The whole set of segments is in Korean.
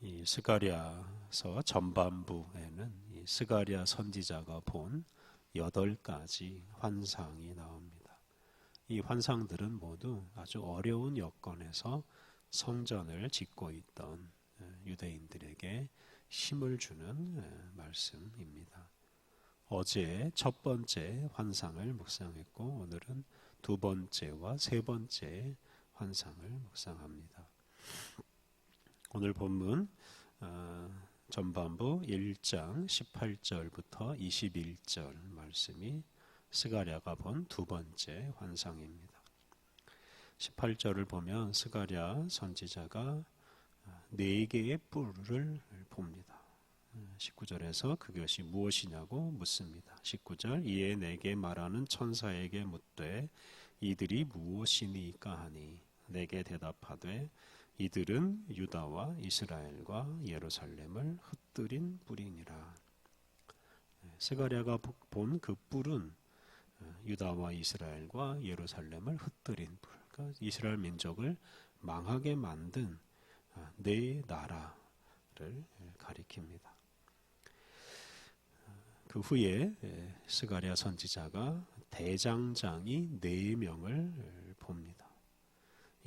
이 스가랴서 전반부에는 이 스가랴 선지자가 본 여덟 가지 환상이 나옵니다. 이 환상들은 모두 아주 어려운 여건에서 성전을 짓고 있던 유대인들에게 힘을 주는 말씀입니다. 어제 첫 번째 환상을 묵상했고 오늘은 두 번째와 세 번째 환상을 묵상합니다. 오늘 본문 어, 전반부 1장 18절부터 21절 말씀이 스가랴가 본 두 번째 환상입니다. 18절을 보면 스가랴 선지자가 네 개의 뿔을 봅니다. 19절에서 그것이 무엇이냐고 묻습니다. 19절 이에 내게 말하는 천사에게 묻되 이들이 무엇이니까 하니 내게 대답하되 이들은 유다와 이스라엘과 예루살렘을 흩뜨린 뿔이니라. 스가랴가 본 그 뿔은 어, 유다와 이스라엘과 예루살렘을 흩뜨린 뿔, 그러니까 이스라엘 민족을 망하게 만든 어, 네 나라를 가리킵니다. 그 후에 스가랴 선지자가 대장장이 네 명을 봅니다.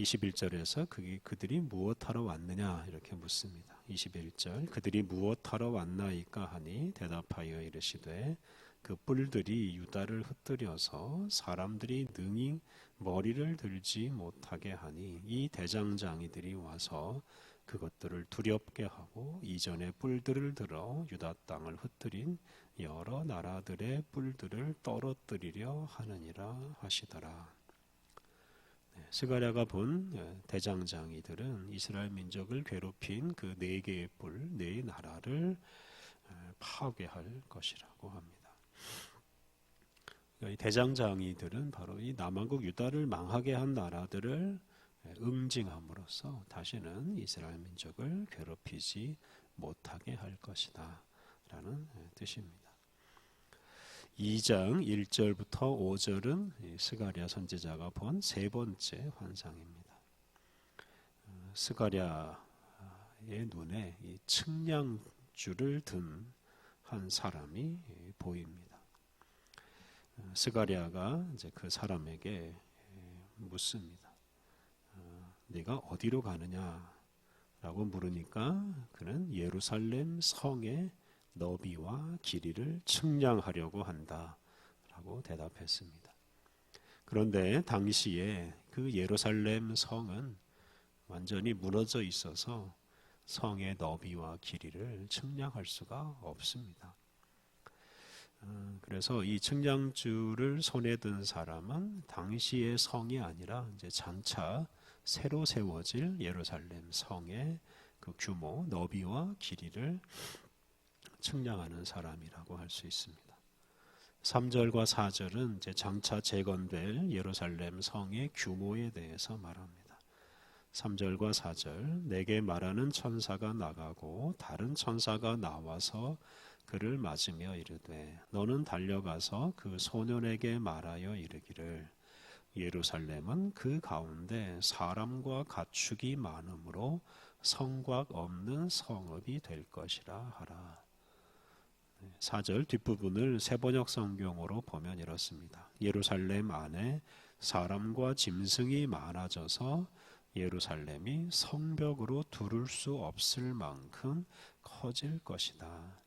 21절에서 그게 그들이 무엇하러 왔느냐 이렇게 묻습니다. 21절 그들이 무엇하러 왔나이까 하니 대답하여 이르시되 그 뿔들이 유다를 흩뜨려서 사람들이 능히 머리를 들지 못하게 하니 이 대장장이들이 와서 그것들을 두렵게 하고 이전에 뿔들을 들어 유다 땅을 흩뜨린 여러 나라들의 뿔들을 떨어뜨리려 하느니라 하시더라. 네, 스가랴가 본 예, 대장장이들은 이스라엘 민족을 괴롭힌 그 네 개의 뿔, 네 나라를 예, 파괴할 것이라고 합니다. 그러니까 이 대장장이들은 바로 이 남한국 유다를 망하게 한 나라들을 예, 응징함으로써 다시는 이스라엘 민족을 괴롭히지 못하게 할 것이다. 라는 뜻입니다. 2장 1절부터 5절은 스가랴 선지자가 본 세 번째 환상입니다. 어, 스가랴의 눈에 측량줄을 든 한 사람이 보입니다. 어, 스가랴가 이제 그 사람에게 묻습니다. 어, 네가 어디로 가느냐라고 물으니까 그는 예루살렘 성에 너비와 길이를 측량하려고 한다 라고 대답했습니다. 그런데 당시에 그 예루살렘 성은 완전히 무너져 있어서 성의 너비와 길이를 측량할 수가 없습니다. 어, 그래서 이 측량줄을 손에 든 사람은 당시의 성이 아니라 이제 장차 새로 세워질 예루살렘 성의 그 규모, 너비와 길이를 측량하는 사람이라고 할 수 있습니다. 3절과 4절은 이제 장차 재건될 예루살렘 성의 규모에 대해서 말합니다. 3절과 4절 내게 말하는 천사가 나가고 다른 천사가 나와서 그를 맞으며 이르되 너는 달려가서 그 소년에게 말하여 이르기를 예루살렘은 그 가운데 사람과 가축이 많으므로 성곽 없는 성읍이 될 것이라 하라. 4절 뒷부분을 세번역 성경으로 보면 이렇습니다. 예루살렘 안에 사람과 짐승이 많아져서 예루살렘이 성벽으로 두를 수 없을 만큼 커질 것이다.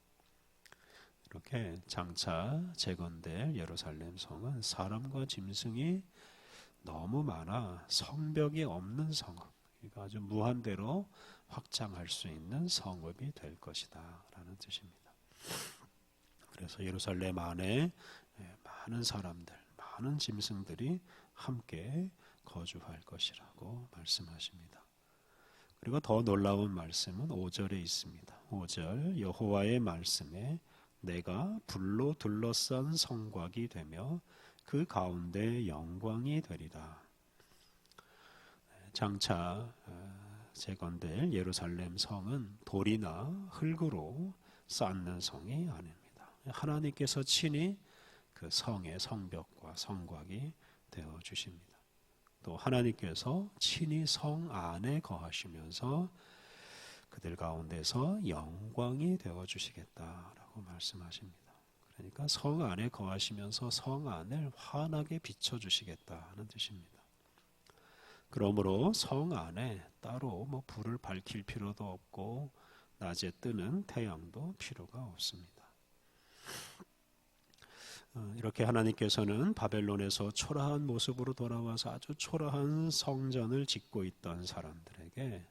이렇게 장차 재건될 예루살렘 성은 사람과 짐승이 너무 많아 성벽이 없는 성읍, 그러니까 아주 무한대로 확장할 수 있는 성읍이 될 것이다. 라는 뜻입니다. 그래서 예루살렘 안에 예, 많은 사람들, 많은 짐승들이 함께 거주할 것이라고 말씀하십니다. 그리고 더 놀라운 말씀은 5절에 있습니다. 5절 여호와의 말씀에 내가 불로 둘러싼 성곽이 되며 그 가운데 영광이 되리라. 장차 어, 재건될 예루살렘 성은 돌이나 흙으로 쌓는 성이 아닙니다. 하나님께서 친히 그 성의 성벽과 성곽이 되어 주십니다. 또 하나님께서 친히 성 안에 거하시면서 그들 가운데서 영광이 되어 주시겠다라고 말씀하십니다. 그러니까 성 안에 거하시면서 성 안을 환하게 비춰 주시겠다는 뜻입니다. 그러므로 성 안에 따로 뭐 불을 밝힐 필요도 없고 낮에 뜨는 태양도 필요가 없습니다. 어, 이렇게 하나님께서는 바벨론에서 초라한 모습으로 돌아와서 아주 초라한 성전을 짓고 있던 사람들에게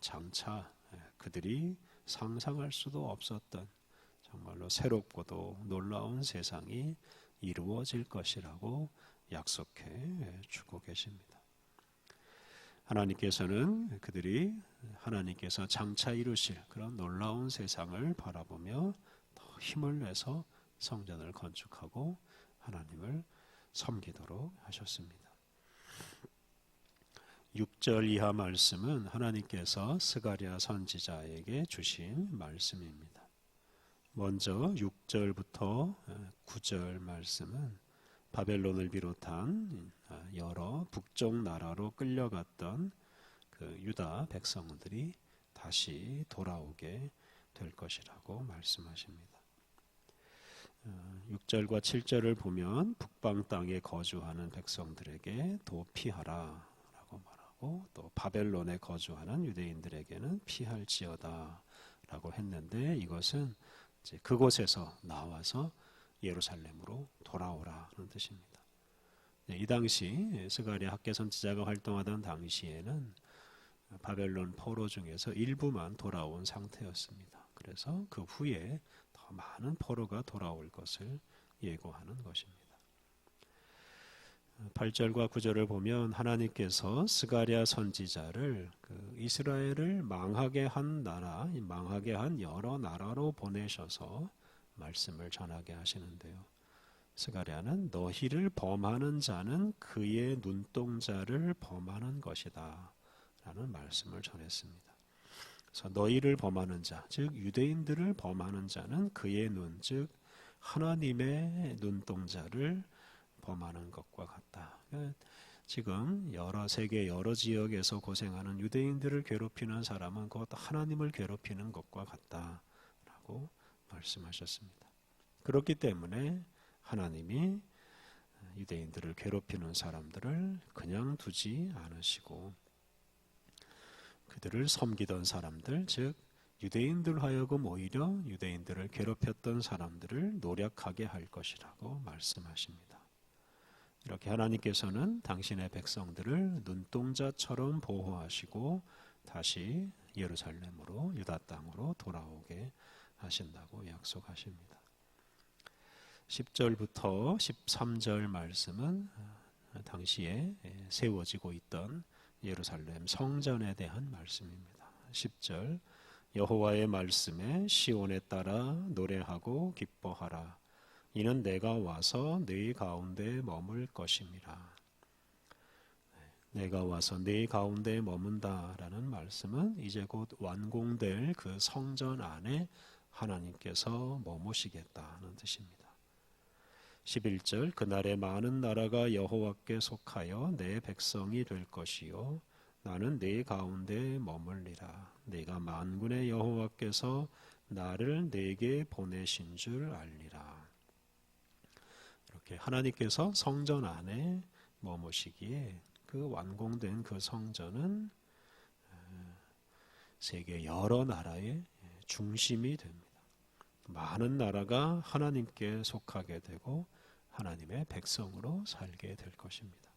장차 예, 그들이 상상할 수도 없었던 정말로 새롭고도 놀라운 세상이 이루어질 것이라고 약속해 주고 계십니다. 하나님께서는 그들이 하나님께서 장차 이루실 그런 놀라운 세상을 바라보며 더 힘을 내서 성전을 건축하고 하나님을 섬기도록 하셨습니다. 6절 이하 말씀은 하나님께서 스가랴 선지자에게 주신 말씀입니다. 먼저 6절부터 9절 말씀은 바벨론을 비롯한 여러 북쪽 나라로 끌려갔던 그 유다 백성들이 다시 돌아오게 될 것이라고 말씀하십니다. 6절과 어, 7절을 보면 북방 땅에 거주하는 백성들에게 도 피하라 라고 말하고 또 바벨론에 거주하는 유대인들에게는 피할지어다 라고 했는데 이것은 그곳에서 나와서 예루살렘으로 돌아오라는 뜻입니다. 네, 이 당시 스가랴 학계 선지자가 활동하던 당시에는 바벨론 포로 중에서 일부만 돌아온 상태였습니다. 그래서 그 후에 더 많은 포로가 돌아올 것을 예고하는 것입니다. 8절과 9절을 보면 하나님께서 스가랴 선지자를 그 이스라엘을 망하게 한 나라, 망하게 한 여러 나라로 보내셔서 말씀을 전하게 하시는데요. 스가랴는 너희를 범하는 자는 그의 눈동자를 범하는 것이다. 라는 말씀을 전했습니다. 그래서 너희를 범하는 자, 즉 유대인들을 범하는 자는 그의 눈, 즉 하나님의 눈동자를 범하는 것과 같다. 그러니까 지금 여러 세계 여러 지역에서 고생하는 유대인들을 괴롭히는 사람은 곧 하나님을 괴롭히는 것과 같다라고 말씀하셨습니다. 그렇기 때문에 하나님이 유대인들을 괴롭히는 사람들을 그냥 두지 않으시고 그들을 섬기던 사람들, 즉 유대인들 하여금 오히려 유대인들을 괴롭혔던 사람들을 노력하게 할 것이라고 말씀하십니다. 이렇게 하나님께서는 당신의 백성들을 눈동자처럼 보호하시고 다시 예루살렘으로 유다 땅으로 돌아오게 하신다고 약속하십니다. 10절부터 13절 말씀은 당시에 세워지고 있던 예루살렘 성전에 대한 말씀입니다. 10절 여호와의 말씀에 시온에 따라 노래하고 기뻐하라 이는 내가 와서 네 가운데 머물 것임이라. 내가 와서 네 가운데 머문다라는 말씀은 이제 곧 완공될 그 성전 안에 하나님께서 머무시겠다는 뜻입니다. 11절 그날에 많은 나라가 여호와께 속하여 내 백성이 될 것이요. 나는 네 가운데 머물리라. 내가 만군의 여호와께서 나를 내게 보내신 줄 알리라. 이렇게 하나님께서 성전 안에 머무시기에 그 완공된 그 성전은 세계 여러 나라의 중심이 됩니다. 많은 나라가 하나님께 속하게 되고 하나님의 백성으로 살게 될 것입니다.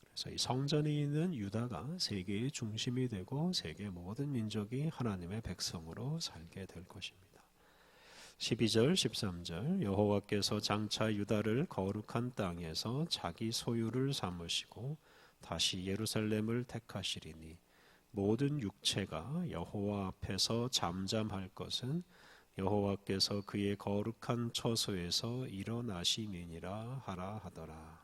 그래서 이 성전에 있는 유다가 세계의 중심이 되고 세계 모든 민족이 하나님의 백성으로 살게 될 것입니다. 12절 13절 여호와께서 장차 유다를 거룩한 땅에서 자기 소유를 삼으시고 다시 예루살렘을 택하시리니 모든 육체가 여호와 앞에서 잠잠할 것은 여호와께서 그의 거룩한 처소에서 일어나심이니라 하라 하더라.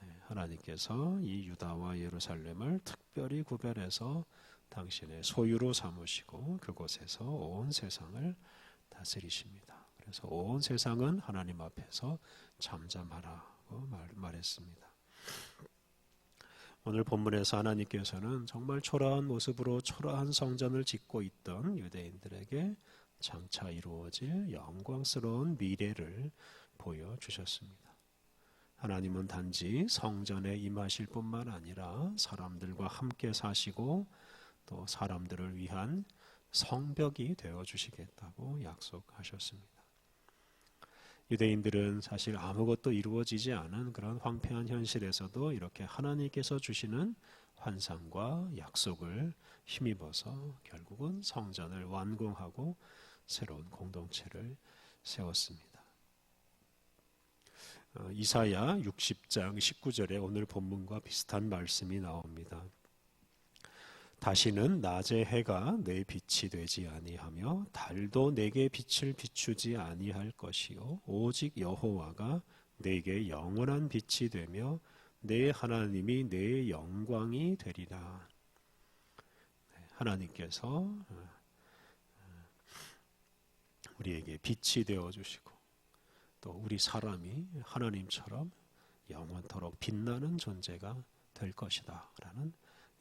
네, 하나님께서 이 유다와 예루살렘을 특별히 구별해서 당신의 소유로 삼으시고 그곳에서 온 세상을 다스리십니다. 그래서 온 세상은 하나님 앞에서 잠잠하라고 말, 말했습니다. 오늘 본문에서 하나님께서는 정말 초라한 모습으로 초라한 성전을 짓고 있던 유대인들에게 장차 이루어질 영광스러운 미래를 보여주셨습니다. 하나님은 단지 성전에 임하실 뿐만 아니라 사람들과 함께 사시고 또 사람들을 위한 성벽이 되어 주시겠다고 약속하셨습니다. 유대인들은 사실 아무것도 이루어지지 않은 그런 황폐한 현실에서도 이렇게 하나님께서 주시는 환상과 약속을 힘입어서 결국은 성전을 완공하고 새로운 공동체를 세웠습니다. 어, 이사야 60장 19절에 오늘 본문과 비슷한 말씀이 나옵니다. 다시는 낮의 해가 내 빛이 되지 아니하며 달도 내게 빛을 비추지 아니할 것이요 오직 여호와가 내게 영원한 빛이 되며 내 하나님이 내 영광이 되리라. 네, 하나님께서 어, 어, 우리에게 빛이 되어 주시고 또 우리 사람이 하나님처럼 영원토록 빛나는 존재가 될 것이다라는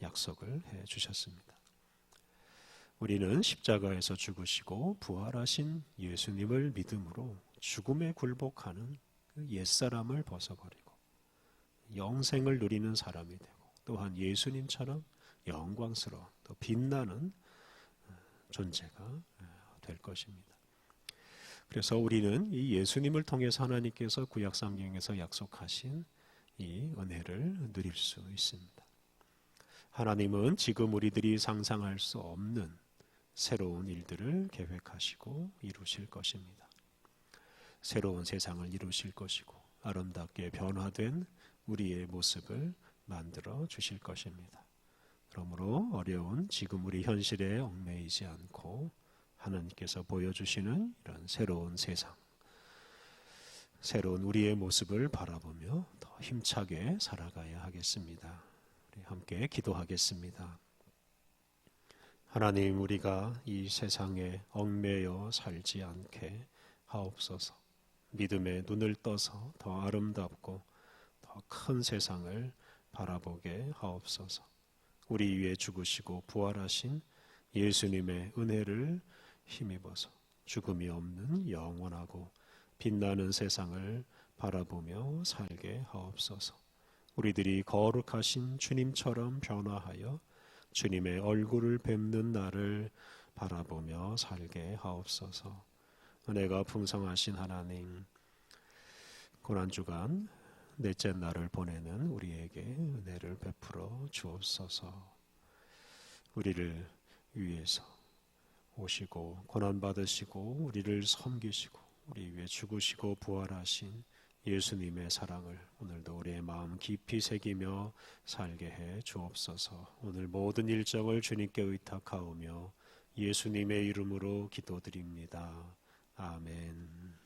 약속을 해 주셨습니다. 우리는 십자가에서 죽으시고 부활하신 예수님을 믿음으로 죽음에 굴복하는 그 옛사람을 벗어버리고 영생을 누리는 사람이 되고 또한 예수님처럼 영광스러운 또 빛나는 어, 존재가 어, 될 것입니다. 그래서 우리는 이 예수님을 통해서 하나님께서 구약 성경에서 약속하신 이 은혜를 누릴 수 있습니다. 하나님은 지금 우리들이 상상할 수 없는 새로운 일들을 계획하시고 이루실 것입니다. 새로운 세상을 이루실 것이고 아름답게 변화된 우리의 모습을 만들어 주실 것입니다. 그러므로 어려운 지금 우리 현실에 얽매이지 않고 하나님께서 보여주시는 이런 새로운 세상, 새로운 우리의 모습을 바라보며 더 힘차게 살아가야 하겠습니다. 함께 기도하겠습니다. 하나님, 우리가 이 세상에 얽매여 살지 않게 하옵소서. 믿음의 눈을 떠서 더 아름답고 더 큰 세상을 바라보게 하옵소서. 우리 위에 죽으시고 부활하신 예수님의 은혜를 힘입어서 죽음이 없는 영원하고 빛나는 세상을 바라보며 살게 하옵소서. 우리들이 거룩하신 주님처럼 변화하여 주님의 얼굴을 뵙는 날을 바라보며 살게 하옵소서. 은혜가 풍성하신 하나님, 고난주간 넷째 날을 보내는 우리에게 은혜를 베풀어 주옵소서. 우리를 위해서 오시고 고난 받으시고 우리를 섬기시고 우리 위해 죽으시고 부활하신 예수님의 사랑을 오늘도 우리의 마음 깊이 새기며 살게 해 주옵소서. 오늘 모든 일정을 주님께 의탁하오며 예수님의 이름으로 기도드립니다. 아멘.